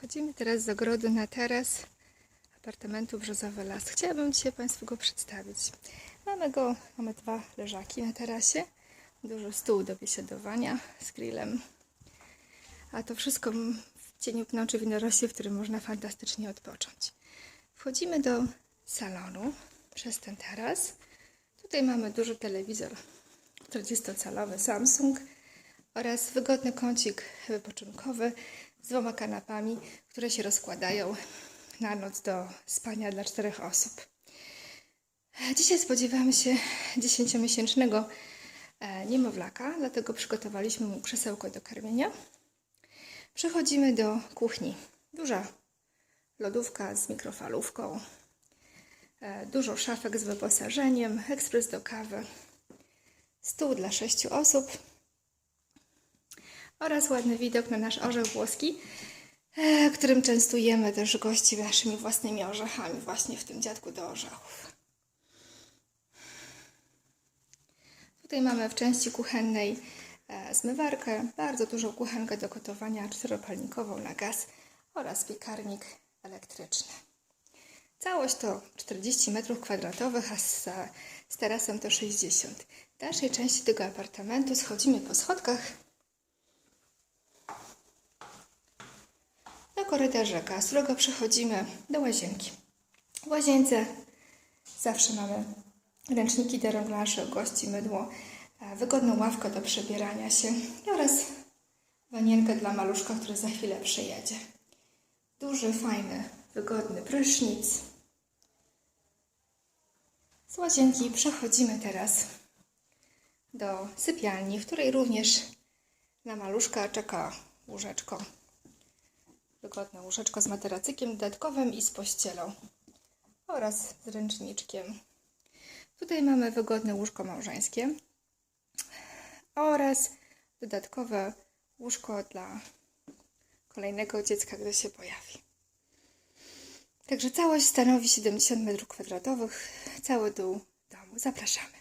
Wchodzimy teraz z ogrodu na taras apartamentu Brzozowy Las. Chciałabym dzisiaj Państwu go przedstawić. Mamy go, mamy dwa leżaki na tarasie, duży stół do biesiadowania z grillem, a to wszystko w cieniu pnączy winorośli, w którym można fantastycznie odpocząć. Wchodzimy do salonu przez ten taras. Tutaj mamy duży telewizor 40-calowy Samsung oraz wygodny kącik wypoczynkowy z dwoma kanapami, które się rozkładają na noc do spania dla czterech osób. Dzisiaj spodziewamy się 10-miesięcznego e, niemowlaka, dlatego przygotowaliśmy mu krzesełko do karmienia. Przechodzimy do kuchni. Duża lodówka z mikrofalówką, e, dużo szafek z wyposażeniem, ekspres do kawy, stół dla sześciu osób oraz ładny widok na nasz orzech włoski, e, którym częstujemy też gości naszymi własnymi orzechami właśnie w tym dziadku do orzechów. Tutaj mamy w części kuchennej e, zmywarkę, bardzo dużą kuchenkę do gotowania czteropalnikową na gaz oraz piekarnik elektryczny. Całość to 40 m2, a z, z tarasem to 60. W dalszej części tego apartamentu schodzimy po schodkach korytarzyka, z którego przechodzimy do łazienki. W łazience zawsze mamy ręczniki do naszych gości, mydło, wygodną ławkę do przebierania się oraz wanienkę dla maluszka, który za chwilę przyjedzie. Duży, fajny, wygodny prysznic. Z łazienki przechodzimy teraz do sypialni, w której również na maluszka czeka łóżeczko. Wygodne łóżeczko z materacykiem dodatkowym i z pościelą oraz z ręczniczkiem. Tutaj mamy wygodne łóżko małżeńskie oraz dodatkowe łóżko dla kolejnego dziecka, gdy się pojawi. Także całość stanowi 70 m2, cały dół domu. Zapraszamy.